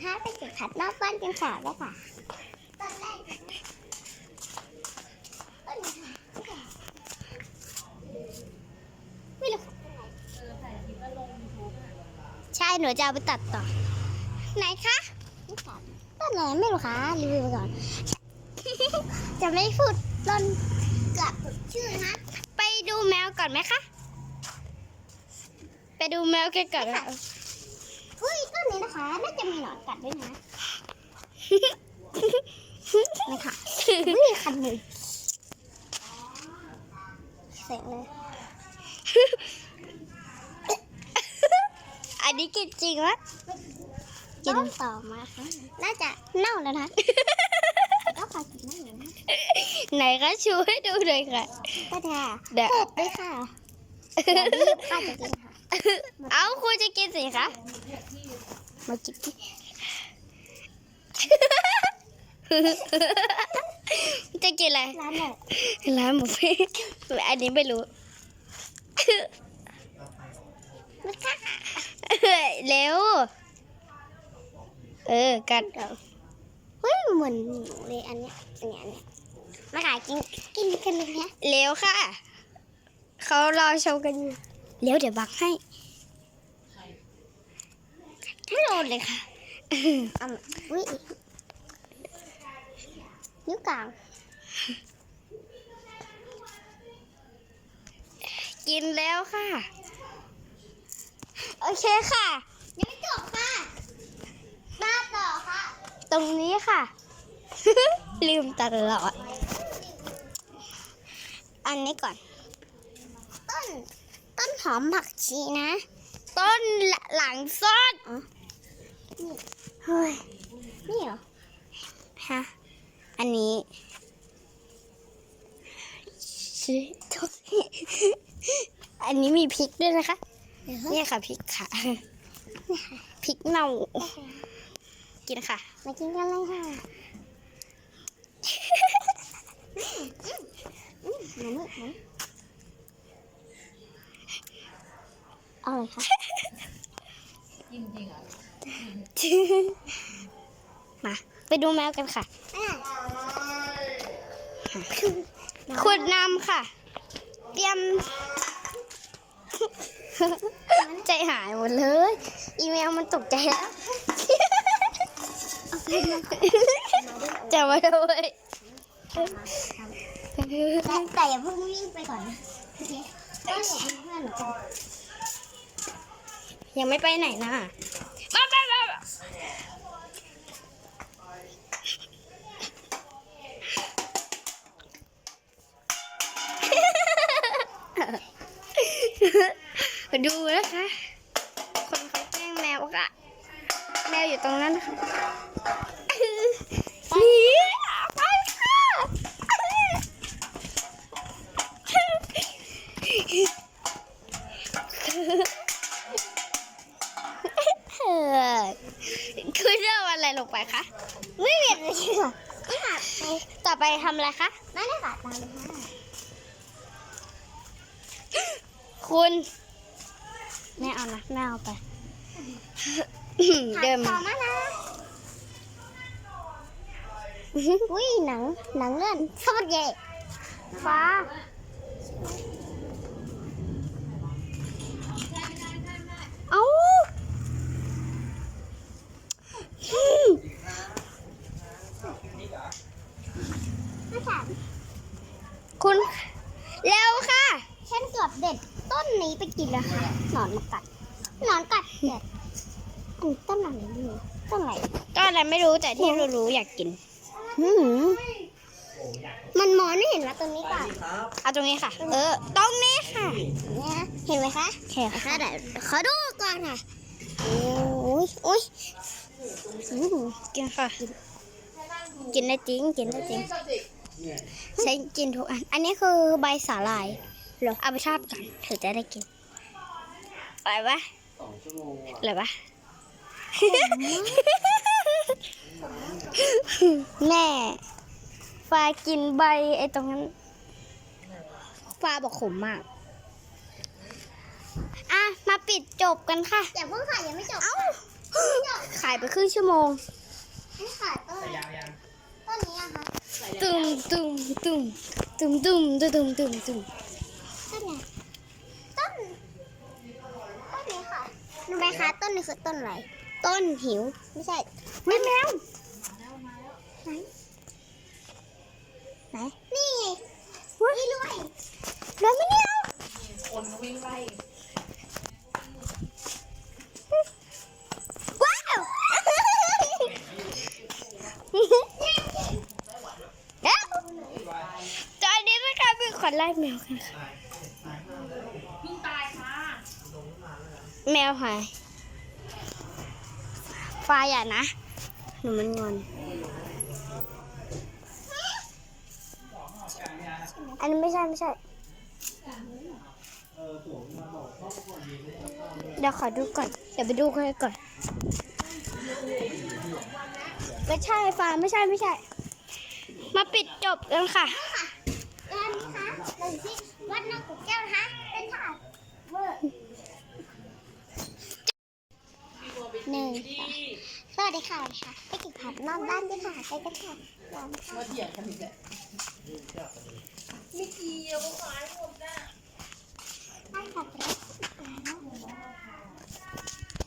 นะคะไปเก็บผัดนอกบ้านกันค่ะแล้วค่ะตอนแรกไม่รู้ค่ะใช่หนูจะเอาไปตัดต่อ ไหนคะต้นไหนไม่รู้ค่ะรีวิวไปก่อน จะไม่พูดต้นเกือบชื่อนะไปดูแมวก่อนไหมคะ ไปดูแมวกันก่อนค่ะ อุ้ยต้นนี้นะคะ น่าจะมีหนอนกัดด้วยนะนะคะอุ้ยคันหนึ่งเสียงเลย อันนี้กินจริงวะกินต่อมาค่ะน่าจะเน่าแล้วนะก็พอกินได้แล้วนะไหนคะชูให้ดูหน่อยค่ะก็ได้เดี๋ยวเผ็ดด้วยค่ะเดี๋ยวรีบข้าจะกินค่ะ เอาคุณจะกินสิคะ มากินที่จะกินอะไรร้านไหนร้านหมูปิ้งอันนี้ไม่รู้ไม่ค่ะเร็ว เออ กัดเฮ้ยเหมือนหนูเลยอันเนี้ยอันเนี้ยอันเนี้ยมาขายกินกินกันเลยนะเร็วค่ะ เขารอชมกันอยู่เร็วเดี๋ยวบักให้ ไม่โดนเลยค่ะอะอุ้ยนิ้วกลาง กินแล้วค่ะ โอเคค่ะ ยังไม่จบค่ะ มาต่อค่ะ ตรงนี้ค่ะ ลืมตลอด อันนี้ก่อน ต้น ต้นหอมผักชีนะ ต้นหลังซ่อ นเฮ้ยนี่เหรอฮะอันนี้ชื่ออันนี้มีพริกด้วยนะคะ เนี่ยค่ะพริกค่ะพริกเน่า กินค่ะ มากินกันเลยค่ะอืมอืมมานี่มาเอาเลยค่ะ มา ไปดูแมวกันค่ะอะขุดนำค่ะ เตรียม ใจหายหมดเลย อีเมลมันตกใจแล้วจะมาด้วยแต่แต่อย่าเพิ่งวิ่งไปก่อนนะโอเคต้องอย่าเพิ่งเพื่อนหนูก่อนยังไม่ไปไหนนะ ดูนะคะ คนเขาแกล้งแมวค่ะ แมวอยู่ตรงนั้นนะคะหนีไปค่ะเออคุณจะเอาอะไรลงไปคะ ไม่เวียนเลยค่ะไม่หักไปต่อไปทำอะไรคะ ไม่ได้ค่ะตามเลยค่ะ คุณไม่เอานะไม่เอาไป เดินต่อมามานะอุ้ยหนังหนังเลื่อนโคตรใหญ่ฟ้าเอ้าไม่ถามคุณเร็วค่ะ ฉันเกือบเด็ดต้นนี้ไปกินแล้วค่ะหนอนมากัดหนอนกัดเด็ดอันนี้ต้นอะไรนี่ต้นอะไรก็อะไรไม่รู้แต่ที่รู้ๆอยากกินหืมมันมองไม่เห็นว่าตรงนี้ก่อนเอาตรงนี้ค่ะ เออ ตรงนี้ค่ะเนี่ยเห็นไหมคะแค่ค่ะเดี๋ยวขอดูก่อนค่ะโอ้ยโอ้ยอืมกินค่ะ กินได้จริง กินได้จริงใช้กินทุกอัน อันนี้คือใบสาหร่าย เหรอเอาไปทอดก่อนถึงจะได้กินอร่อยปะอร่อยปะแม่ฟ้ากินใบไอ้ตรงนั้นฟ้าบอกขมมากอะมาปิดจบกันค่ะอย่าเพิ่งค่ะยังไม่จบเอ้าขายไปครึ่งชั่วโมงนี่ค่ะต้นต้นนี้อะค่ะตึมตึมตึมตึมตึมตึมตึมตึม ต้นไหนต้น ต้นนี้ค่ะรู้ไหม คะ ต้นนี้คือต้นอะไร ต้นหิว ไม่ใช่ไม่แมวไหนไหนนี่ไงว้านี่ด้วยเราไม่เนี่ยคนวิ่งไล่ว้าวเอ้าตอนนี้นะคะเป็นคนไล่แมวกันค่ะเพิ่งตายค่ะแมวหาย ฟ้าอย่านะ หนูมันงอน อันนี้ไม่ใช่ไม่ใช่ เดี๋ยวขอดูก่อน เดี๋ยวไปดูกันก่อน ไม่ใช่ฟ้าไม่ใช่ไม่ใช่ มาปิดจบกันค่ะค่ะร้านนี้ค่ะเราอยู่ที่วัดนอกขุนแก้วนะคะเป็นค่ะเวอร์หนึ่งส วัสดีค่ะสวัสดีค่ะไปกินผัดนอกบ้านด้วยค่ะไปกันค่ะลองค่ะมาเถียงกันอีกแล้วไม่เกี่ยวก็ขายหมดนะได้ค่ะไปแล้ว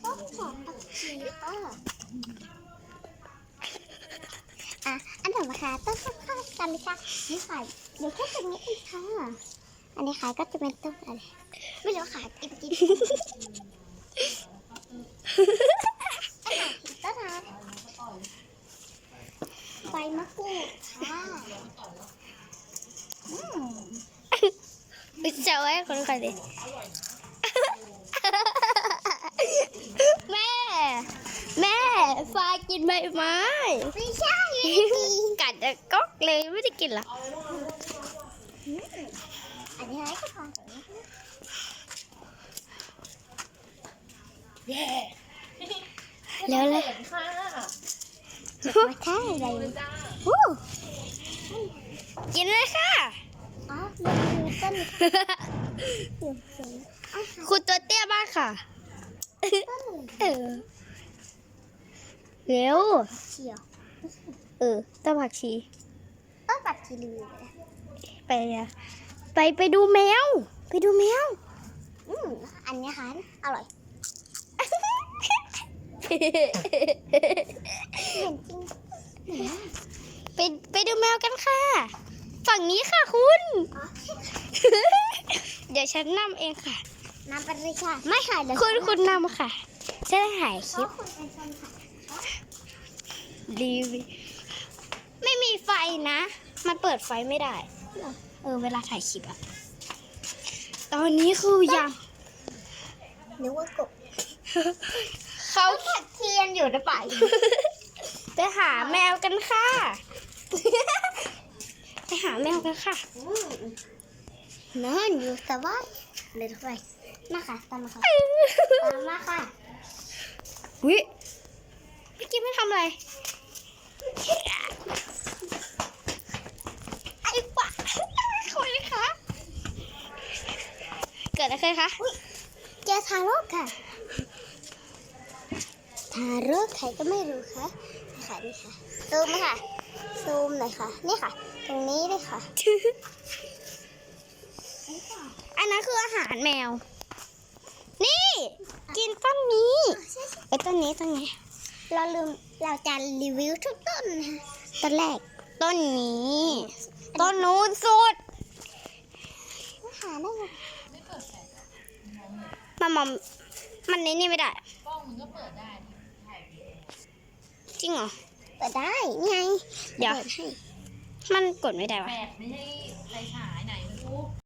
ต้องสอนตักชีค่ะอะอันถัดมาค่ะต้นข้าวๆกันเลยค่ะนี่ค่ะเดี๋ยวแค่ตรงนี้เองค่ะอันนี้ค่ะก็จะเป็นต้นอะไรไม่รู้ค่ะกินกินต้นค่ะใบ มะกรูดค่ะอืมปิดเจ้าไว้คนก่อนดิแม่ แม่ฟ้ากินใบไม้ไม่ใช่ไม่กินกัดจะก๊อกเลยไม่ได้กินหรอกอันนี้อะไรก็พอแย่แล้วเลย เห็นค่ะมาแค่อะไรจ้าโอ้กินเลยค่ะอ๋อมันมีต้นเสียงเสียงอะคุณตัวเตี้ยมากค่ะต้นเออเร็วเขียวเออต้นผักชีต้นปัดทีลือไปอะไปไปดูแมว ไปดูแมว อืมอันนี้ค่ะอร่อย เห็นจริงไปไปดูแมวกันค่ะ ฝั่งนี้ค่ะคุณอ๋อเดี๋ยวฉันนำเองค่ะน้ำปริชาไม่ค่ะเดี๋ยวคุณคุณนำค่ะจะได้ถ่ายคเพลิปราะคุณเป็นคนค่ะรีวิวไม่มีไฟนะ มันเปิดไฟไม่ได้ เออ เวลาถ่ายคลิปอะตอนนี้คือยังนึกว่ากบเขาผัดเทียนอยู่ในป่าอยู่ ไปหาแมวกันค่ะ ไปหาแมวกันค่ะอืมนอนอยู่แต่ว่าเลยทุกคนมาค่ะตามมาค่ะตามมาค่ะวิเมื่อกี้ไม่ทำอะไรไอ้ปะคุยคะเกิดอะไรขึ้นคะเจอทารกค่ะทารกใครก็ไม่รู้ค่ะนี่ ค่ะนี่ค่ะ ซูมมาค่ะ ซูมหน่อยค่ะ นี่ค่ะ ตรงนี้เลยค่ะ อันนั้นคืออาหารแมว นี่ กินต้นนี้ไอ้ต้นนี้ต้นไงเราลืมเราจะรีวิวทุกต้นนะคะต้นแรก ต้นนี้ ต้นนู้นสุดหาได้ไงไม่เปิดแฟลชมันมันมันในนี่ไม่ได้กล้องมันก็เปิดได้ถ่ายวิดีโอ จริงเหรอ เปิดได้นี่ไงเดี๋ยวปิให้มันกดไม่ได้วะแฟลชไม่ใช่ไฟฉายไหนไม่รู้